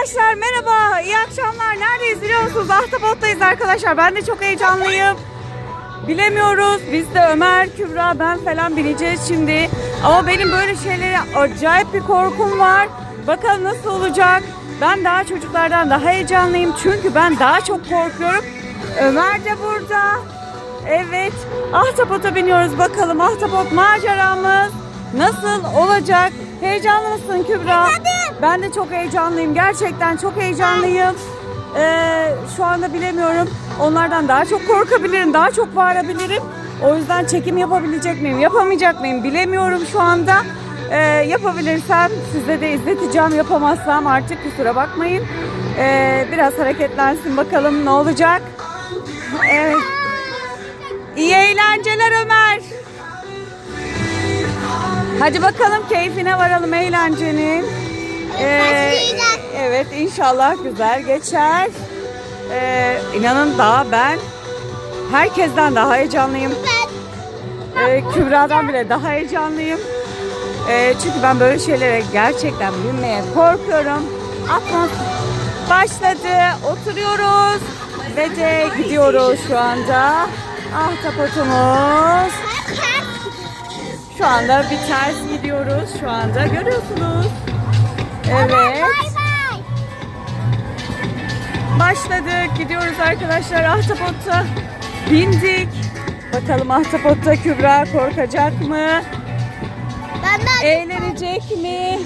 Arkadaşlar merhaba, iyi akşamlar. Neredeyiz biliyor musunuz? Ahtapottayız arkadaşlar. Ben de çok heyecanlıyım. Bilemiyoruz. Biz de Ömer, Kübra, ben falan bineceğiz şimdi. Ama benim böyle şeylere acayip bir korkum var. Bakalım nasıl olacak. Ben daha çocuklardan daha heyecanlıyım. Çünkü ben daha çok korkuyorum. Ömer de burada. Evet. Ahtapot'a biniyoruz. Bakalım ahtapot maceramız nasıl olacak? Heyecanlı mısın Kübra? Ben de çok heyecanlıyım. Gerçekten çok heyecanlıyım. Ee, şu anda bilemiyorum. Onlardan daha çok korkabilirim. Daha çok bağırabilirim. O yüzden çekim yapabilecek miyim? Yapamayacak mıyım? Bilemiyorum şu anda. Ee, yapabilirsem size de izleteceğim. Yapamazsam artık kusura bakmayın. Ee, biraz hareketlensin bakalım ne olacak. Evet. İyi eğlenceler Ömer. Hadi bakalım keyfine varalım eğlencenin. Ee, evet inşallah güzel geçer. Ee, inanın daha ben herkesten daha heyecanlıyım. Ee, Kübra'dan bile daha heyecanlıyım. Ee, çünkü ben böyle şeylere gerçekten binmeye korkuyorum. Atmos başladı. Oturuyoruz ve de gidiyoruz şu anda. Ahtapotumuz. Şu anda bir ters gidiyoruz şu anda görüyorsunuz. Evet. Başladık. Gidiyoruz arkadaşlar Ahtapot'a. Bindik. Bakalım Ahtapot'ta Kübra korkacak mı? Ben Eğlenecek mi?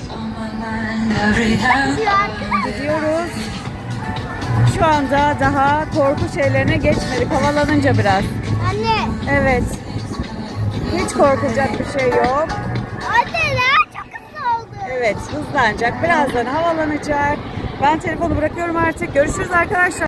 Gidiyoruz. Şu anda daha korku şeylerine geçmedik. Havalanınca biraz. Anne. Evet. Hiç korkulacak bir şey yok. Anne ya çok hızlı oldu. Evet hızlanacak. Birazdan havalanacak. Ben telefonu bırakıyorum artık. Görüşürüz arkadaşlar.